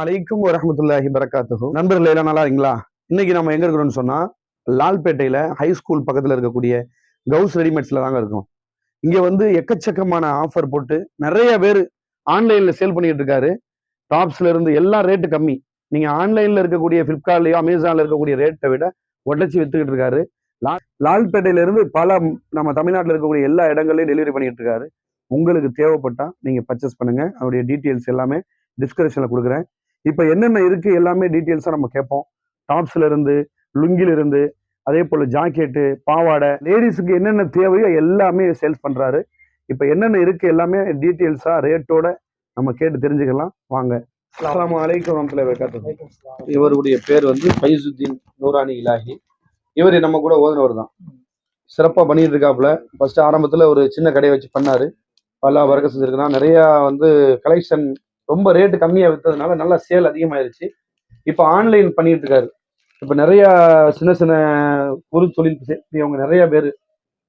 அலைக்கும் வரமத்துல்லாஹி வரகாத்துஹு நண்பர்கள் எல்லாம் நல்லா இருக்கீங்களா? இன்னைக்கு நம்ம எங்க இருக்கிறோம்னு சொன்னா லால்பேட்டையில ஹை ஸ்கூல் பக்கத்துல இருக்கக்கூடிய கவுஸ் ரெடிமேட்ஸ்ல தாங்க இருக்கும். இங்க வந்து எக்கச்சக்கமான ஆஃபர் போட்டு நிறைய பேர் ஆன்லைன்ல சேல் பண்ணிட்டு இருக்காரு. டாப்ஸ்ல இருந்து எல்லா ரேட்டு கம்மி. நீங்க ஆன்லைன்ல இருக்கக்கூடிய பிளிப்கார்ட்லயோ அமேசான்ல இருக்கக்கூடிய ரேட்டை விட உடச்சி வித்துக்கிட்டு இருக்காரு. லால்பேட்டையில இருந்து பல நம்ம தமிழ்நாட்டில் இருக்கக்கூடிய எல்லா இடங்கள்லயும் டெலிவரி பண்ணிட்டு இருக்காரு. உங்களுக்கு தேவைப்பட்டா நீங்க பர்ச்சேஸ் பண்ணுங்க. அவருடைய டீட்டெயில்ஸ் எல்லாமே டிஸ்கிரிப்ஷன்ல கொடுக்குறேன். இப்போ என்னென்ன இருக்குது எல்லாமே டீட்டெயில்ஸாக நம்ம கேட்போம். டாப்ஸ்ல இருந்து லுங்கில இருந்து அதே போல் ஜாக்கெட்டு பாவாடை லேடிஸுக்கு என்னென்ன தேவையோ எல்லாமே சேல்ஸ் பண்ணுறாரு இப்போ என்னென்ன இருக்குது எல்லாமே டீட்டெயில்ஸாக ரேட்டோட நம்ம கேட்டு தெரிஞ்சுக்கலாம். வாங்க. அஸ்ஸலாமு அலைக்கும் வரமத்துல்லாஹி இவருடைய பேர் வந்து ஃபைசுத்தீன் நூரானி இலாஹி. இவர் நம்ம கூட ஓதுனவர் தான். சிறப்பாக பண்ணிட்டு இருக்காப்புல ஃபர்ஸ்ட் ஆரம்பத்தில் ஒரு சின்ன கடையை வச்சு பண்ணாரு. பல வர்க்க செஞ்சுருக்கிறான். நிறையா வந்து கலெக்ஷன் ரொம்ப ரேட்டு கம்மியாக விற்றதுனால நல்லா சேல் அதிகமாயிருச்சு. இப்போ ஆன்லைன் பண்ணிட்டு இருக்காரு. இப்போ நிறையா சின்ன சின்ன குறு தொழில் செய்யறவங்க நிறையா பேர்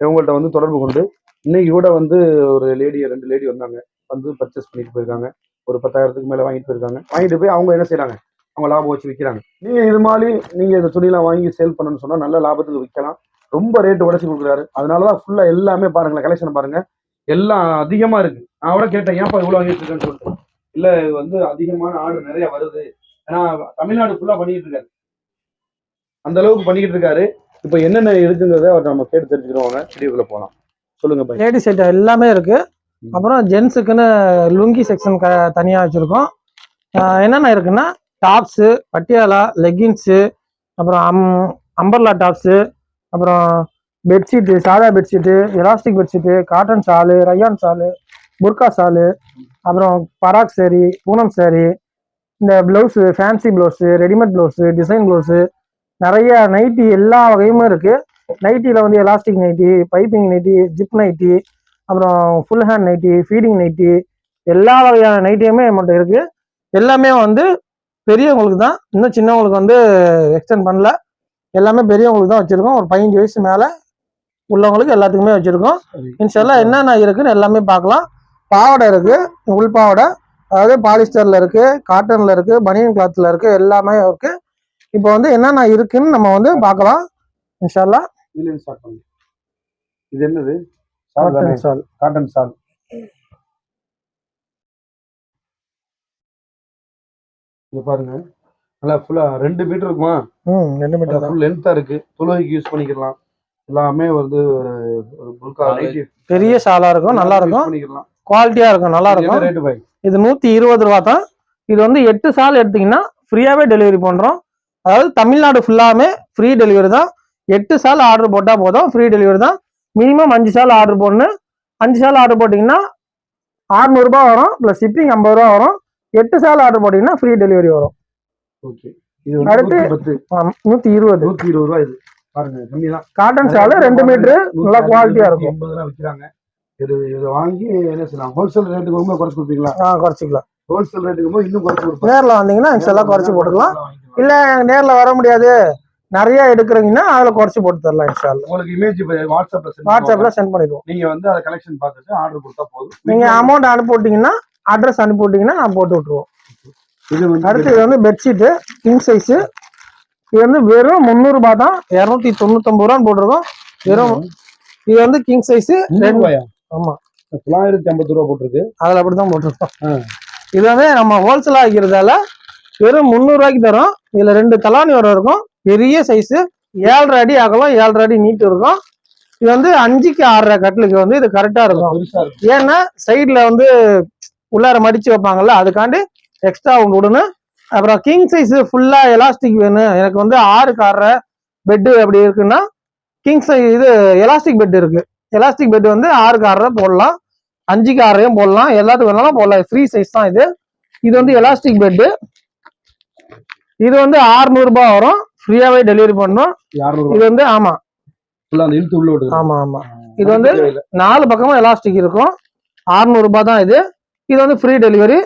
இவங்கள்ட்ட வந்து தொடர்பு கொண்டு இன்னைக்கு கூட வந்து ஒரு லேடி ரெண்டு லேடி வந்தாங்க. வந்து பர்ச்சேஸ் பண்ணிட்டு போயிருக்காங்க. ஒரு பத்தாயிரத்துக்கு மேலே வாங்கிட்டு போயிருக்காங்க. வாங்கிட்டு போய் அவங்க என்ன செய்கிறாங்க அவங்க லாபம் வச்சு விற்கிறாங்க நீங்கள் இது மாதிரி நீங்கள் இந்த துணியெல்லாம் வாங்கி சேல் பண்ணணும்னு சொன்னால் நல்ல லாபத்துக்கு விற்கலாம் ரொம்ப ரேட்டு உடச்சி கொடுக்குறாரு. அதனால தான் ஃபுல்லாக எல்லாமே பாருங்களேன் கலெக்ஷன் பாருங்கள் எல்லாம் அதிகமாக இருக்குது நான் கூட கேட்டேன் ஏன்ப்பா இவ்வளோ வாங்கிட்டு இருக்கேன்னு? சொல்லிட்டு. இல்ல இது வந்து அதிகமான ஆர்டர் நிறைய வருது. ஏன்னா தமிழ்நாடு ஃபுல்லா பண்ணிட்டு இருக்காரு. அந்த அளவுக்கு பண்ணிக்கிட்டு இருக்காரு. இப்போ என்னென்ன இருக்குங்கிறத அவர் நம்ம கேட்டு தெரிஞ்சுக்கிறோம். வீடியோக்குள்ள போலாம். சொல்லுங்க லேடிஸ் ஐட்டம் எல்லாமே இருக்கு. அப்புறம் ஜென்ஸுக்குன்னு லுங்கி செக்ஷன் க தனியாக வச்சுருக்கோம். என்னென்ன இருக்குன்னா டாப்ஸு பட்டியாலா லெகின்ஸு அப்புறம் அம் அம்பர்லா டாப்ஸு அப்புறம் பெட்ஷீட்டு சாதா bedsheet elastic bedsheet cotton shawl rayon shawl burqa shawl அப்புறம் பராக் சேரீ பூனம் சேரீ இந்த blouse fancy blouse readymade blouse design blouse நிறைய நைட்டி எல்லா வகையுமே இருக்குது நைட்டியில் வந்து elastic nightie piping nightie zip nightie அப்புறம் full hand nightie feeding nightie எல்லா வகையான நைட்டியுமே நம்மகிட்ட இருக்கு. எல்லாமே வந்து பெரியவங்களுக்கு தான். இன்னும் சின்னவங்களுக்கு வந்து எக்ஸ்டெண்ட் பண்ணல. எல்லாமே பெரியவங்களுக்கு தான் வச்சிருக்கோம். ஒரு பதினஞ்சு வயசு மேலே உள்ளவங்களுக்கு எல்லாத்துக்குமே வச்சிருக்கோம். இன்ஷால்லா என்னென்ன இருக்குன்னு எல்லாமே பார்க்கலாம். பாவாடை இருக்கு உள் பாவாடை. அதாவது பாலிஸ்டர்ல இருக்கு காட்டன்ல இருக்கு பனியன் கிளாத்ல இருக்கு எல்லாமே இருக்கு. இப்போ வந்து என்னென்ன இருக்குன்னு நம்ம வந்து பார்க்கலாம். இன்ஷால்லா இதுல ஸ்டார்ட் பண்ணுங்க இது என்னது? சால்? காட்டன் ஷால் காட்டன் சால் இங்க பாருங்க. நல்லா ஃபுல்லா ரெண்டு மீட்டர் இருக்குமா? ம் ரெண்டு மீட்டர் தான். ஃபுல் லென்த்தா இருக்கு. தொழுகைக்கு யூஸ் பண்ணிக்கலாம். எல்லாமே வந்து ஒரு புல்கா பெரிய ஷாலா இருக்கும் நல்லா இருக்கும். பண்ணிக்கலாம். குவாலிட்டியா இருக்கும் நல்லா இருக்கும். இது நூத்தி இருபது ரூபா தான். இது வந்து எட்டு சால் எடுத்தீங்கன்னா ஃப்ரீயாவே டெலிவரி பண்றோம். அதாவது தமிழ்நாடு ஃபுல்லாமே ஃப்ரீ டெலிவரி தான். எட்டு சால் ஆர்டர் போட்டா போதும் ஃப்ரீ டெலிவரி தான். மினிமம் அஞ்சு சால் ஆர்டர் போடணும். அஞ்சு சால் ஆர்டர் போட்டிங்கன்னா 600 ரூபாய் வரும் ப்ளஸ் ஷிப்பிங் ஐம்பது ரூபா வரும். எட்டு சால் ஆர்டர் போட்டிங்கன்னா ஃப்ரீ டெலிவரி வரும். ஓகே. இது வந்து அடுத்து- நூத்தி இருபது. நூத்தி இருபது இது. பாருங்க தான் காட்டன் ஷாலு ரெண்டு மீட்டரு நல்லா குவாலிட்டியா இருக்கும். ரூபா விற்கிறாங்க இது இதை வாங்கி என்ன செய்யலாம்? ஹோல்சேல் ரேட்டுக்கு ரொம்ப குறைச்சு கொடுப்பீங்களா? ஆ குறைச்சிக்கலாம். ஹோல்சேல் ரேட்டுக்கு போது இன்னும் குறைச்சு கொடுப்பேன் நேர்ல வந்தீங்கன்னா இன்ஷால்லா குறைச்சி போட்டுக்கலாம். இல்ல நேர்ல வர முடியாது. நிறைய எடுக்கிறீங்கன்னா அதுல குறைச்சி போட்டு தரலாம் இன்ஷால்லா உங்களுக்கு இமேஜ் பண்ணுவாங்க. சென்ட் பண்ணிடுவோம். நீங்க வந்து அதை கலெக்ஷன் பார்த்துட்டு ஆர்டர் கொடுத்தா போதும். நீங்க அமௌண்ட் அனுப்பி விட்டீங்கன்னா அட்ரஸ் அனுப்பி விட்டீங்கன்னா நான் போட்டு விட்டுருவோம். இது அடுத்து இது வந்து பெட்ஷீட்டு கிங் சைஸ் இது வந்து வெறும் முந்நூறு ரூபாய் தான். இரநூத்தி தொண்ணூத்தொன்பது ரூபான்னு போட்டிருக்கோம். வெறும் இது வந்து கிங் சைஸ் ரூபாயா? ஆமா. தொள்ளாயிரத்தி ஐம்பது ரூபா போட்டிருக்கு. அதுல அப்படிதான் போட்டிருக்கோம். ஆ. இது வந்து நம்ம ஹோல்சேலா வைக்கிறதால வெறும் முந்நூறு ரூபாய்க்கு தரோம். இதுல ரெண்டு தலானி வர இருக்கும். பெரிய சைஸ் ஏழரை அடி அகலம் ஏழரை அடி நீட்டு இருக்கும். இது வந்து அஞ்சுக்கு ஆறரை கட்டிலுக்கு வந்து இது கரெக்டா இருக்கும். ஏன்னா சைடுல வந்து உள்ளார மடிச்சு வைப்பாங்கல்ல அதுக்காண்டி எக்ஸ்ட்ரா ஒன்று விடணும் அப்புறம் கிங் சைஸ் ஃபுல்லா எலாஸ்டிக் வேணும். எனக்கு வந்து ஆறு கார பெட்டு அப்படி இருக்குன்னா கிங் சைஸ் இது எலாஸ்டிக் பெட் இருக்கு. எலாஸ்டிக் பெட் வந்து ஆறு கார போடலாம். அஞ்சுக்கு ஆறையும் போடலாம். எல்லாத்துக்கும் வேணாலும் போடலாம். ஃப்ரீ சைஸ் தான் இது. இது வந்து எலாஸ்டிக் பெட்டு இது வந்து 600 ரூபாய் வரும். ஃப்ரீயாவே டெலிவரி பண்ணோம் இது வந்து ஆமா. ஆமா ஆமா. இது வந்து நாலு பக்கமும் எலாஸ்டிக் இருக்கும். 600 ரூபாய் தான் இது. இது வந்து ஃப்ரீ டெலிவரி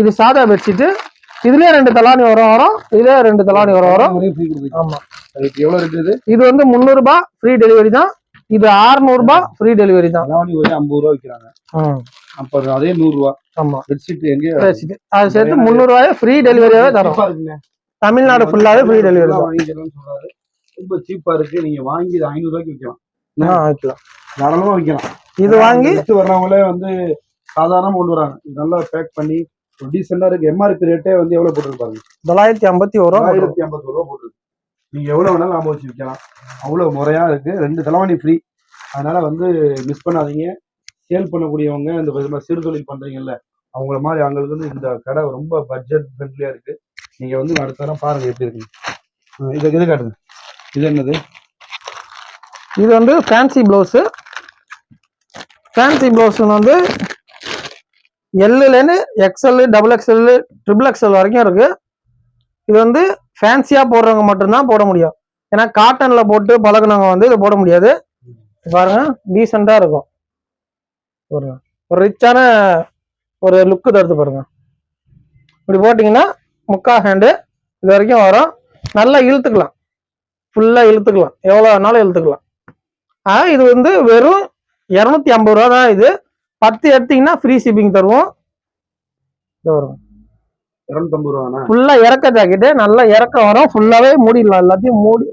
இது சாதா பெட்ஷீட்டு இதுலயே ரெண்டு தலானி வரும் வரும். இதுலயே ரெண்டு தலானி வரும் வரும். ஆமா. இது? வந்து 300 ரூபாய் ஃப்ரீ டெலிவரி தான். இது 600 ரூபாய் ஃப்ரீ டெலிவரி தான். தலைவாணி ஒரே ஐம்பது ரூபா விற்கிறாங்க அப்ப அது நூறு ரூபா ஆமா. பெட்ஷீட் எங்க? அது சேர்த்து முந்நூறு ரூபாய் ஃப்ரீ டெலிவரியாவே தரோம். தமிழ்நாடு ஃபுல்லாவே ஃப்ரீ டெலிவரி தான். வாங்கிக்கலாம்னு சொல்றாரு. ரொம்ப சீப்பா இருக்கு. நீங்க வாங்கி இது ஐநூறு ரூபாய்க்கு விற்கலாம் ஆ, வைக்கலாம். தாராளமா விற்கலாம் இது வாங்கி வர்றவங்களே வந்து சாதாரணமா கொண்டு வராங்க. நல்லா பேக் பண்ணி ஒரு டீசெண்டா இருக்கு. எம்ஆர்பி ரேட்டே வந்து எவ்வளவு போட்டுருப்பாங்க தொள்ளாயிரத்தி ஐம்பத்தி ஒரு ரூபா போட்டுருவோம். ஆயிரத்தி ஐம்பது ரூபா நீங்க எவ்வளவு வேணாலும் லாபம் வச்சு விற்கலாம். அவ்வளவு முறையா இருக்கு. ரெண்டு தலைவாணி ஃப்ரீ அதனால வந்து மிஸ் பண்ணாதீங்க. சேல் பண்ணக்கூடியவங்க இந்த விதமா சிறு தொழில் பண்றீங்கல்ல அவங்கள மாதிரி அவங்களுக்கு வந்து இந்த கடை ரொம்ப பட்ஜெட் ஃப்ரெண்ட்லியா இருக்கு. நீங்க வந்து அடுத்த தரம் பாருங்க எப்படி இருக்கு இது இது காட்டுங்க. இது என்னது? இது வந்து ஃபேன்சி பிளவுஸ் ஃபேன்சி ப்ளவுஸுன்னு வந்து எல்லுலேருந்து XL double XL triple XL வரைக்கும் இருக்குது இது வந்து ஃபேன்சியா போடுறவங்க மட்டும்தான் போட முடியும். ஏன்னா காட்டன்ல போட்டு பழகினவங்க வந்து இதை போட முடியாது. பாருங்க டீசெண்டா இருக்கும். ஒரு ஒரு ரிச்சான ஒரு லுக்கு தடுத்து பாருங்க. இப்படி போட்டிங்கன்னா முக்கா ஹேண்டு இது வரைக்கும் வரும். நல்லா இழுத்துக்கலாம். ஃபுல்லாக இழுத்துக்கலாம். எவ்வளோ வேணாலும் இழுத்துக்கலாம். ஆ இது வந்து வெறும் இரநூத்தி ஐம்பது ரூபா தான் இது. பத்து எடுத்தீங்கன்னா ஃப்ரீ ஷிப்பிங் தருவோம். இது வரும் இருநூத்தம்பது ரூபாண்ணா. ஃபுல்லா இறக்க ஜாக்கெட்டு நல்லா இறக்க வரும். ஃபுல்லாவே மூடிடலாம் எல்லாத்தையும் மூடி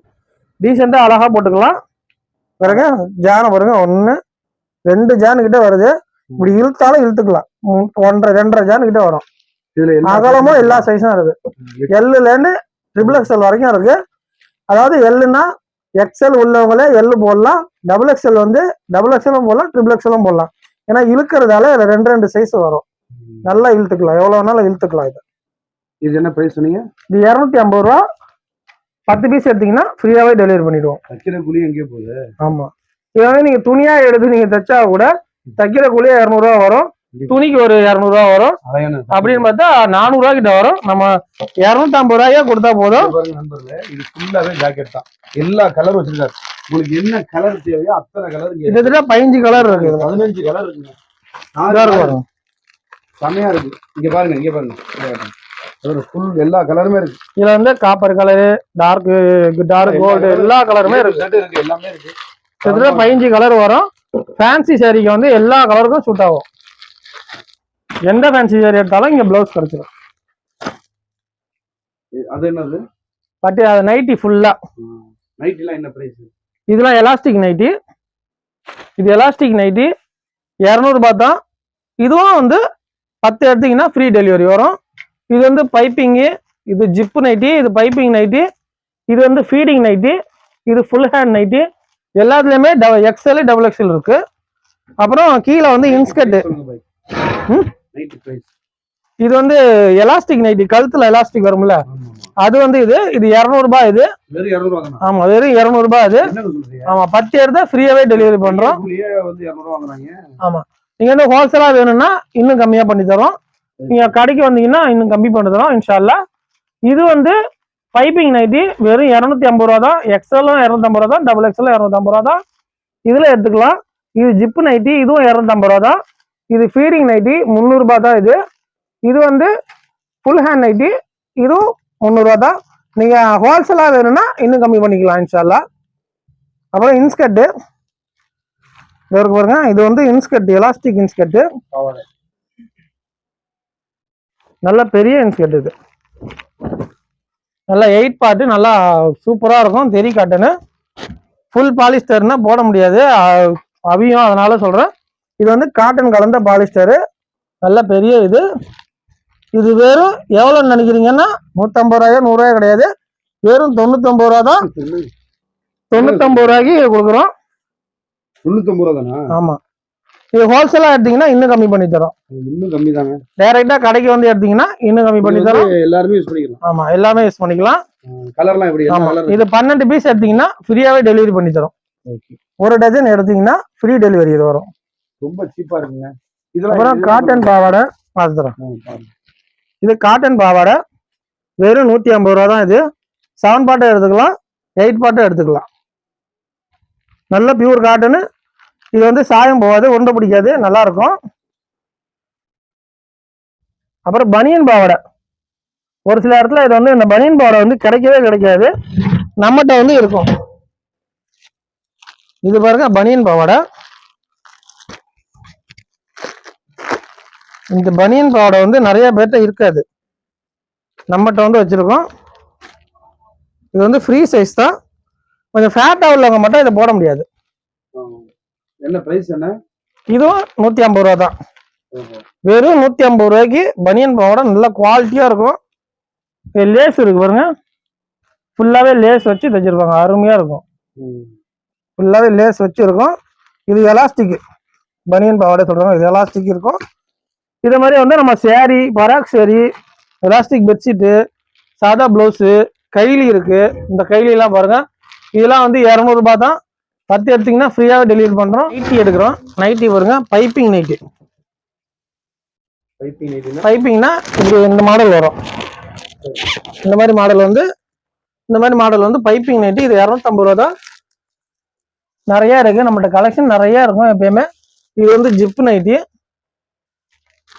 டீசெண்டா அழகா போட்டுக்கலாம். பாருங்க ஜானை பாருங்க ஒண்ணு ரெண்டு ஜான் கிட்ட வருது. இப்படி இழுத்தாலும் இழுத்துக்கலாம். ஒன்றரை ரெண்டரை ஜான் கிட்ட வரும். அகலமும் எல்லா சைஸும் இருக்கு. எல்லுல இருந்து ட்ரிபிள் எக்ஸ்எல் வரைக்கும் இருக்கு. அதாவது எல்லுனா எக்ஸ்எல் உள்ளவங்களே எல்லு போடலாம். டபுள் எக்ஸ்எல் வந்து டபுள் எக்ஸ்எலும் போடலாம் ட்ரிபிள் எக்ஸ்எலும் போடலாம். ஏன்னா இழுக்கிறதால ரெண்டு ரெண்டு சைஸ் வரும். நல்லா இழுத்துக்கலாம். எவ்வளவு வேணாலும் இழுத்துக்கலாம் இது. இது என்ன பிரைஸ் சொன்னீங்க? இது இரநூத்தி ஐம்பது ரூபா. பத்து பீஸ் எடுத்தீங்கன்னா ஃப்ரீயாவே டெலிவரி பண்ணிடுவோம். தைக்கிற கூலி எங்கேயோ போகுது? ஆமா. இதை வந்து நீங்க துணியா எடுத்து நீங்க தைச்சா கூட தைக்கிற கூலியே இரநூறுவா வரும். துணிக்கு ஒரு இரநூறுவா வரும். அப்படின்னு பார்த்தா நானூறுவா கிட்ட வரும். நம்ம இரநூத்தி ஐம்பது ரூபாயா கொடுத்தா போதும். இது ஃபுல்லாவே ஜாக்கெட் தான். எல்லா கலர் வச்சிருக்காரு. உங்களுக்கு என்ன கலர் தேவையோ அத்தனை கலர். கிட்டத்தட்ட பதினஞ்சு கலர் இருக்கு. பதினஞ்சு கலர் இருக்குங்க. செமையா இருக்கு. இங்க பாருங்க. இங்க பாருங்க. ஃபுல் எல்லா கலருமே இருக்கு. இதுல வந்து copper colour dark dark gold எல்லா கலருமே இருக்கு. எல்லாமே இருக்கு. கிட்டத்தட்ட பதினஞ்சு கலர் வரும். ஃபேன்சி சாரிக்கு வந்து எல்லா கலருக்கும் சூட் ஆகும். எந்த ஃபேன்சி சாரி எடுத்தாலும் இங்க பிளவுஸ் கிடைச்சிடும் அது என்னது? பட் அது நைட்டி ஃபுல்லா நைட் எல்லாம் என்ன பிரைஸ் இதெல்லாம் எலாஸ்டிக் நைட்டி இது எலாஸ்டிக் நைட்டி இரநூறுபா தான். இதுவும் வந்து பத்து எடுத்தீங்கன்னா ஃப்ரீ டெலிவரி வரும். இது வந்து பைப்பிங்கு இது ஜிப்பு நைட்டி இது பைப்பிங் நைட்டி இது வந்து ஃபீடிங் நைட்டி இது ஃபுல் ஹேண்ட் நைட்டி எல்லாத்துலேயுமே எக்ஸ்எல் டபுள் எக்ஸ்எல் இருக்கு. அப்புறம் கீழே வந்து இன்ஸ்கர்ட் ம்? நைட் பிரைஸ் இது வந்து எலாஸ்டிக் நைட்டி கழுத்துல எலாஸ்டிக் வரும்ல? அது வந்து இது இது இரநூறுபா இது. ஆமா வெறும் இரநூறுபா இது. ஆமா பத்து எடுத்தா ஃப்ரீயாவே டெலிவரி பண்றோம். வாங்குறாங்க. நீங்க வந்து ஹோல்சேலா வேணும்னா இன்னும் கம்மியா பண்ணி தரோம். நீங்க கடைக்கு வந்தீங்கன்னா இன்னும் கம்மி பண்ணி இன்ஷால்லா இது வந்து பைப்பிங் நைட்டி வெறும் இரநூத்தி ஐம்பது ரூபா தான். எக்ஸ்எல்லும் இரநூத்தம்பது ரூபா தான். டபுள் எக்ஸ்எல் இரநூத்தம்பது ரூபா தான். இதில் எடுத்துக்கலாம். இது ஜிப்பு நைட்டி இதுவும் இரநூத்தம்பது ரூபா தான். இது ஃபீடிங் நைட்டி முந்நூறுரூபா தான் இது. இது வந்து ஃபுல் ஹேண்ட் நைட்டி இதுவும் முந்நூறுபா தான். நீங்கள் ஹோல்சேலாக வேணும்னா இன்னும் கம்மி பண்ணிக்கலாம் இன்ஷால்லா அப்புறம் இன்ஸ்கர்ட்டு இருக்கு பாருங்க. இது வந்து இன்ஸ்கர்ட் எலாஸ்டிக் இன்ஸ்கட்டு. நல்ல பெரிய இன்ஸ்கர்ட் இது. நல்லா எயிட் பார்ட்டு நல்லா சூப்பரா இருக்கும். தெரி காட்டுன்னு. ஃபுல் பாலிஸ்டர்னா போட முடியாது. அவியும் அதனால சொல்றேன். இது வந்து காட்டன் கலந்த பாலிஸ்டரு நல்ல பெரிய இது. இது வெறும் எவ்வளோன்னு நினைக்கிறீங்கன்னா நூற்றம்பது ரூபாயோ நூறுரூவா கிடையாது. வெறும் தொண்ணூத்தொம்பது ரூபா தான். தொண்ணூத்தொம்பது ரூபாய்க்கு கொடுக்குறோம். தொண்ணூத்தொம்பது ரூபா தானா? ஆமா. இது ஹோல்சேலா எடுத்தீங்கன்னா இன்னும் கம்மி பண்ணி தரோம். இன்னும் கம்மி தாங்க டைரக்டா கடைக்கு வந்து எடுத்தீங்கன்னா இன்னும் கம்மி பண்ணி தரோம். எல்லாருமே யூஸ் பண்ணிக்கலாம். ஆமா எல்லாமே யூஸ் பண்ணிக்கலாம். கலர்லாம் எப்படி? ஆமா இது பன்னெண்டு பீஸ் எடுத்தீங்கன்னா ஃப்ரீயாவே டெலிவரி பண்ணி தரோம். ஒரு டஜன் எடுத்தீங்கன்னா ஃப்ரீ டெலிவரி இது வரும். ரொம்ப சீப்பா இருக்குங்க. அப்புறம் காட்டன் பாவாடை பார்த்து தரோம். இது காட்டன் பாவாடை. வெறும் நூத்தி ஐம்பது ரூபா தான் இது. செவன் பாட்டும் எடுத்துக்கலாம் எயிட் பாட்டும் எடுத்துக்கலாம். நல்ல பியூர் காட்டனு இது வந்து சாயம் போகாது உருண்டை பிடிக்காது நல்லா இருக்கும் அப்புறம் பனியன் பாவாடை. ஒரு சில இடத்துல இது வந்து இந்த பனியன் பாவாடை வந்து கிடைக்கவே கிடைக்காது. நம்மகிட்ட வந்து இருக்கும். இது பாருங்க பனியன் பாவாடை. இந்த பனியன் பாவாடை வந்து நிறைய பேர்ட்ட இருக்காது. நம்மகிட்ட வந்து வச்சுருக்கோம். இது வந்து ஃப்ரீ சைஸ் தான். கொஞ்சம் ஃபேட்டாக உள்ளவங்க மட்டும் இதை போட முடியாது. என்ன பிரைஸ் என்ன? இதுவும் நூற்றி ஐம்பது ரூபா தான். வெறும் நூற்றி ஐம்பது ரூபாய்க்கு பனியன் பாவாடை நல்ல குவாலிட்டியாக இருக்கும். லேஸ் இருக்கு பாருங்க. ஃபுல்லாகவே லேஸ் வச்சு தைச்சிருப்பாங்க. அருமையாக இருக்கும். ஃபுல்லாகவே லேஸ் வச்சிருக்கும் இது எலாஸ்டிக் பனியன் பாவாடை சொல்கிறாங்க இது எலாஸ்டிக் இருக்கும். இதே மாதிரி வந்து நம்ம சேரீ பராக் சேரீ எலாஸ்டிக் பெட்ஷீட்டு சாதா ப்ளவுஸு கைலி இருக்கு. இந்த கைலிலாம் பாருங்க. இதெல்லாம் வந்து இரநூறுபா தான். பத்து எடுத்தீங்கன்னா ஃப்ரீயாகவே டெலிவரி பண்ணுறோம் நைட்டி எடுக்கிறோம். நைட்டி பாருங்க பைப்பிங் நைட்டி பைப்பிங்னா இப்படி இந்த மாடல் வரும். இந்த மாதிரி மாடல் வந்து இந்த மாதிரி மாடல் வந்து பைப்பிங் நைட்டி இது இரநூத்தம்பது ரூபா தான். நிறைய இருக்கு. நம்மகிட்ட கலெக்ஷன் நிறைய இருக்கும் எப்பயுமே. இது வந்து ஜிப் நைட்டி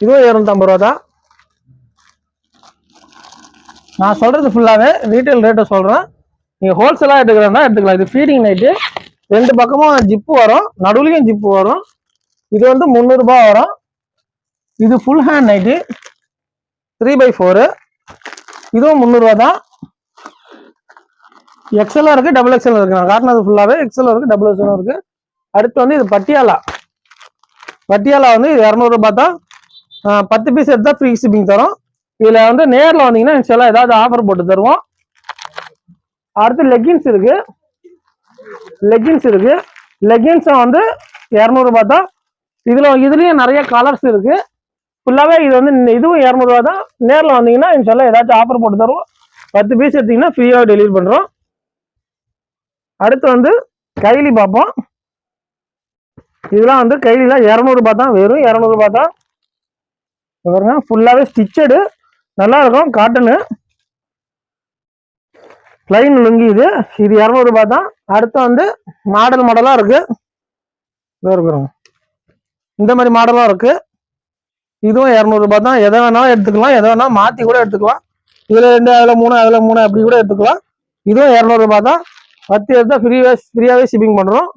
இதுவும் இரநூத்தம்பது ரூபா தான். நான் சொல்றது ஃபுல்லாவே ரீட்டைல் ரேட்டை சொல்றேன். நீங்க ஹோல்சேலா எடுக்கிறதா எடுத்துக்கலாம். இது ஃபீடிங் நைட்டு ரெண்டு பக்கமும் ஜிப்பு வரும். நடுவுலையும் ஜிப்பு வரும். இது வந்து முந்நூறுபா வரும். இது full hand nightie three by four இதுவும் முந்நூறுரூவா தான். எக்ஸலும் இருக்குது டபுள் எக்ஸலும் இருக்குது நான் காட்டினது ஃபுல்லாகவே எக்ஸலும் இருக்குது டபுள் எக்ஸலும் இருக்குது அடுத்து வந்து இது பட்டியாலா. பட்டியாலா வந்து இது இரநூறுபா தான். பத்து பீஸ் எடுத்தால் ஃப்ரீ ஷிப்பிங் தரும். இதில் வந்து நேரில் வந்தீங்கன்னா சில ஏதாவது ஆஃபர் போட்டு தருவோம். அடுத்து லெக்கின்ஸ் இருக்குது லெக்கின்ஸ் இருக்கு. லெக்கின்ஸும் வந்து இரநூறுபா தான். இதில் இதுலேயும் நிறைய கலர்ஸ் இருக்கு. ஃபுல்லாகவே இது வந்து இதுவும் இரநூறுவா தான். நேரில் வந்தீங்கன்னா இன்ஷால்லா ஏதாச்சும் ஆஃபர் போட்டு தருவோம். பத்து பீஸ் எடுத்தீங்கன்னா ஃப்ரீயாக டெலிவரி பண்ணுறோம் அடுத்து வந்து கைலி பார்ப்போம். இதெல்லாம் வந்து கைலிலாம் இரநூறுபா தான். வெறும் இரநூறுபா தான். பாருங்க ஃபுல்லாகவே ஸ்டிச்சடு நல்லா இருக்கும் காட்டனு ப்ளைன் லுங்கி இது இது இரநூறுபா தான். அடுத்து வந்து மாடல் மாடலாக இருக்குது இதோ இருக்கிறோம். இந்த மாதிரி மாடலாக இருக்குது இதுவும் இரநூறுபா தான். எதை வேணாலும் எடுத்துக்கலாம். எதை வேணாலும் மாற்றி கூட எடுத்துக்கலாம். இதில் ரெண்டு அதில் மூணு அதில் மூணு அப்படி கூட எடுத்துக்கலாம். இதுவும் இரநூறுபா தான். பத்து எடுத்தால் ஃப்ரீயாக ஃப்ரீயாகவே ஷிப்பிங் பண்ணுறோம்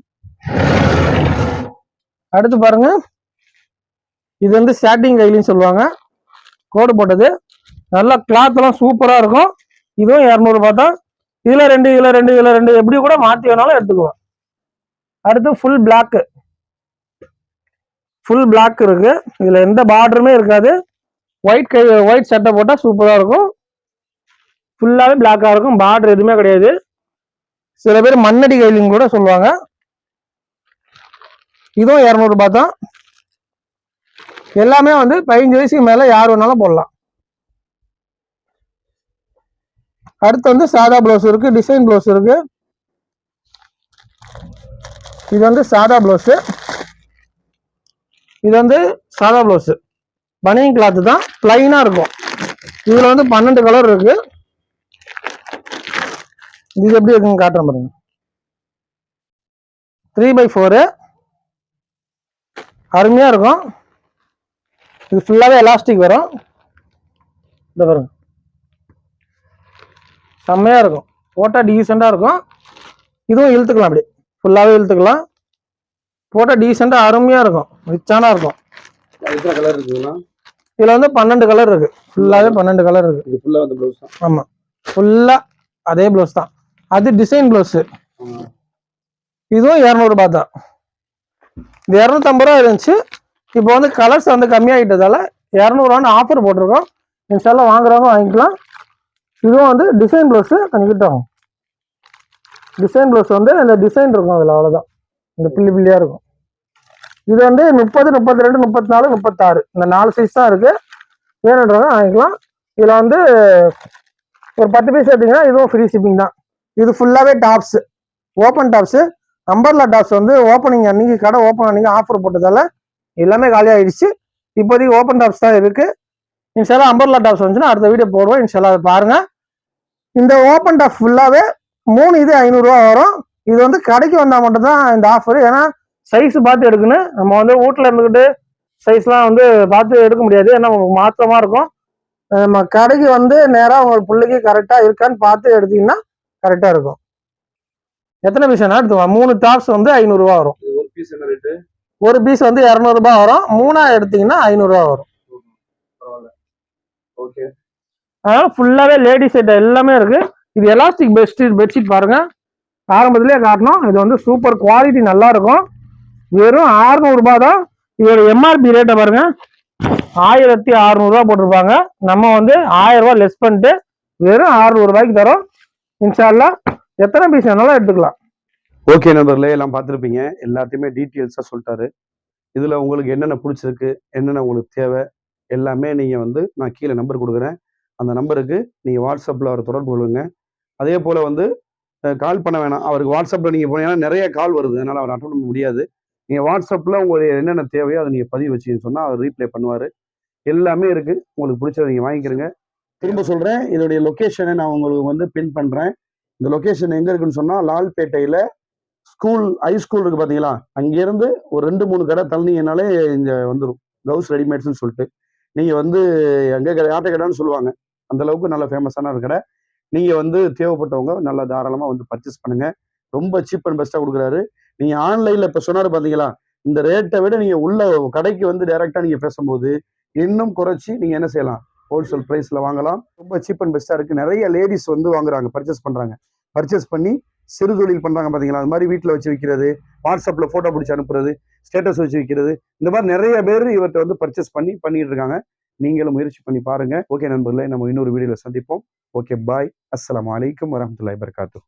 அடுத்து பாருங்கள் இது வந்து ஸ்டார்டிங் கைலின்னு சொல்லுவாங்க. கோடு போட்டது. நல்லா கிளாத்லாம் சூப்பராக இருக்கும். இதுவும் இரநூறுபா தான். இதுல ரெண்டு இதுல ரெண்டு இதுல ரெண்டு எப்படி கூட மாற்றி வேணாலும் எடுத்துக்குவோம் அடுத்து ஃபுல் பிளாக்கு ஃபுல் பிளாக் இருக்கு. இதுல எந்த பார்டருமே இருக்காது. ஒயிட் கை ஒயிட் சட்டை போட்டா சூப்பரா இருக்கும். ஃபுல்லாவே பிளாக்கா இருக்கும். பார்டர் எதுவுமே கிடையாது. சில பேர் மண்ணடி கைலிங் கூட சொல்லுவாங்க. இதுவும் இரநூறுபா தான். எல்லாமே வந்து பதினஞ்சு வயசுக்கு மேல யார் வேணாலும் போடலாம். அடுத்து வந்து சாதா ப்ளவுஸ் இருக்கு டிசைன் ப்ளவுஸ் இருக்கு. இது வந்து சாதா ப்ளவுஸு இது வந்து சாதா ப்ளவுஸ் பனியன் கிளாத் தான் பிளைனாக இருக்கும். இதில் வந்து பன்னெண்டு கலர் இருக்கு. இது எப்படி இருக்குன்னு காட்டுறேன் பாருங்க. த்ரீ பை ஃபோரு அருமையாக இருக்கும். இது ஃபுல்லாகவே எலாஸ்டிக் வரும். இந்த பாருங்க. செம்மையாக இருக்கும். போட்டால் டீசெண்டாக இருக்கும். இதுவும் இழுத்துக்கலாம் அப்படி ஃபுல்லாகவே இழுத்துக்கலாம். போட்டால் டீசெண்டாக அருமையாக இருக்கும். ரிச்சானா இருக்கும். கலர் இருக்குங்களா இதில் வந்து பன்னெண்டு கலர் இருக்கு. ஃபுல்லாகவே பன்னெண்டு கலர் இருக்கு. இது ஃபுல்லா வந்து ப்ளவுஸ் தான் ஆமாம் ஃபுல்லாக அதே ப்ளவுஸ் தான். அது டிசைன் ப்ளவுஸு இதுவும் இரநூறுபா தான். இது இரநூத்தம்பது ரூபா இருந்துச்சு. இப்போ வந்து கலர்ஸ் வந்து கம்மியாகிட்டதால இரநூறுவான்னு ஆஃபர் போட்டிருக்கோம். இன்ஷால்லாம் வாங்குறவங்க வாங்கிக்கலாம். இதுவும் வந்து டிசைன் ப்ளவுஸு கொஞ்சம் கிட்ட ஆகும் டிசைன் ப்ளவுஸ் வந்து இந்த டிசைன் இருக்கும் அதில் அவ்வளோதான் இந்த பில்லி பில்லியாக இருக்கும். இது வந்து முப்பது முப்பத்தி ரெண்டு முப்பத்தி நாலு முப்பத்தாறு. இந்த நாலு சைஸ் தான் இருக்குது வேணுன்றவங்க வாங்கிக்கலாம். இதில் வந்து ஒரு பத்து பீஸ் எடுத்தீங்கன்னா இதுவும் ஃப்ரீ ஷிப்பிங் தான். இது ஃபுல்லாகவே tops open tops umbrella tops வந்து ஓப்பனிங் அன்னைக்கு கடை ஓப்பன் அன்னைக்கு ஆஃபர் போட்டதால எல்லாமே காலி ஆயிடுச்சு இப்போதைக்கு ஓப்பன் டாப்ஸ் தான் இருக்கு. இன்ஷால்லா அம்பர்லா டாப்ஸ் வந்துச்சுன்னா அடுத்த வீடியோ போடுவோம். இன்ஷால்லா அதை பாருங்க. இந்த ஓப்பன் டாப் ஃபுல்லாகவே மூணு இது ஐநூறுரூவா வரும். இது வந்து கடைக்கு வந்தால் மட்டும்தான் இந்த ஆஃபர் ஏன்னா சைஸ் பார்த்து எடுக்கணும். நம்ம வந்து வீட்டில் இருந்துக்கிட்டு சைஸ்லாம் வந்து பார்த்து எடுக்க முடியாது. ஏன்னா மாற்றமாக இருக்கும். நம்ம கடைக்கு வந்து நேராக உங்கள் பிள்ளைக்கு கரெக்டாக இருக்கான்னு பார்த்து எடுத்தீங்கன்னா கரெக்டாக இருக்கும். எத்தனை பீஸ் வேணா எடுத்துக்கலாம். மூணு டாப்ஸ் வந்து ஐநூறுரூவா வரும். ஒரு பீஸ் வந்து இரநூறுபா வரும். மூணா எடுத்தீங்கன்னா ஐநூறுரூவா வரும். அதனால ஃபுல்லாவே லேடிஸ் செட் எல்லாமே இருக்கு. இது எலாஸ்டிக் பெட்ஷீட் பெட்ஷீட் பாருங்க. ஆரம்பத்திலே காட்டணும். இது வந்து சூப்பர் குவாலிட்டி நல்லா இருக்கும் வெறும் 600 ரூபாய் தான். இதோட எம்ஆர்பி ரேட்டை பாருங்க. ஆயிரத்தி அறுநூறுவா போட்டிருப்பாங்க. நம்ம வந்து ஆயிரம் ரூபாய் லெஸ் பண்ணிட்டு வெறும் 600 ரூபாய்க்கு தரோம். இன்ஷால்லா எத்தனை பீஸ் வேணாலும் எடுத்துக்கலாம். ஓகே நண்பர்களே எல்லாம் பார்த்துருப்பீங்க. எல்லாத்தையுமே டீட்டெயில்ஸாக சொல்லிட்டாரு. இதில் உங்களுக்கு என்னென்ன பிடிச்சிருக்கு என்னென்ன உங்களுக்கு தேவை எல்லாமே நீங்கள் வந்து நான் கீழே நம்பர் கொடுக்குறேன். அந்த நம்பருக்கு நீங்கள் வாட்ஸ்அப்பில் அவரை தொடர்பு கொள்ளுங்க. அதே போல் வந்து கால் பண்ண வேணாம். அவருக்கு வாட்ஸ்அப்பில் நீங்கள் போனீங்கன்னா நிறைய கால் வருது. அதனால் அவர் அட்டன் பண்ண முடியாது. நீங்கள் வாட்ஸ்அப்பில் உங்களுக்கு என்னென்ன தேவையோ அதை நீங்கள் பதிவு வச்சிங்கன்னு சொன்னால் அவர் ரீப்ளை பண்ணுவார். எல்லாமே இருக்குது உங்களுக்கு பிடிச்சதை நீங்கள் வாங்கிக்கிறங்க. திரும்ப சொல்கிறேன் இதோடைய லொக்கேஷனை நான் உங்களுக்கு வந்து பின் பண்ணுறேன் இந்த லொக்கேஷன் எங்கே இருக்குன்னு சொன்னால் லால்பேட்டையில் ஸ்கூல் ஹை ஸ்கூல் இருக்கு பாத்தீங்களா? அங்கேருந்து ஒரு ரெண்டு மூணு கடை தள்ளினீங்கனாலே இங்க வந்துடும் கவுஸ் ரெடிமேட்ஸ்னு சொல்லிட்டு. நீங்கள் வந்து எங்கே கடை ஆட்டை கடைன்னு சொல்லுவாங்க. அந்த அளவுக்கு நல்ல ஃபேமஸான ஒரு கடை. நீங்கள் வந்து தேவைப்பட்டவங்க நல்லா தாராளமாக வந்து பர்ச்சேஸ் பண்ணுங்கள் ரொம்ப சீப் அண்ட் பெஸ்ட்டாக கொடுக்குறாரு. நீங்கள் ஆன்லைனில் இப்போ சொன்னார் பார்த்தீங்களா இந்த ரேட்டை விட நீங்கள் உள்ள கடைக்கு வந்து டைரெக்டாக நீங்கள் பேசும்போது இன்னும் குறைச்சி நீங்கள் என்ன செய்யலாம்? ஹோல்சேல் ப்ரைஸில் வாங்கலாம். ரொம்ப சீப் அண்ட் பெஸ்ட்டாக இருக்குது நிறைய லேடிஸ் வந்து வாங்குறாங்க பர்ச்சேஸ் பண்ணுறாங்க பர்ச்சேஸ் பண்ணி சிறு தொழில் பண்ணுறாங்க பார்த்தீங்களா அது மாதிரி வீட்டில் வச்சு விற்கிறது வாட்ஸ்அப்பில் ஃபோட்டோ பிடிச்சி அனுப்புறது ஸ்டேட்டஸ் வச்சு விற்கிறது இந்த மாதிரி நிறைய பேர் இவர்கிட்ட வந்து பர்ச்சேஸ் பண்ணி பண்ணிட்டு இருக்காங்க. நீங்களும் முயற்சி பண்ணி பாருங்க. ஓகே நண்பர்களே நம்ம இன்னொரு வீடியோவில் சந்திப்போம். ஓகே பாய் அஸ்லாம் வலைக்கம் வரஹ்மத்துல்லாஹி வபரகாத்துஹு.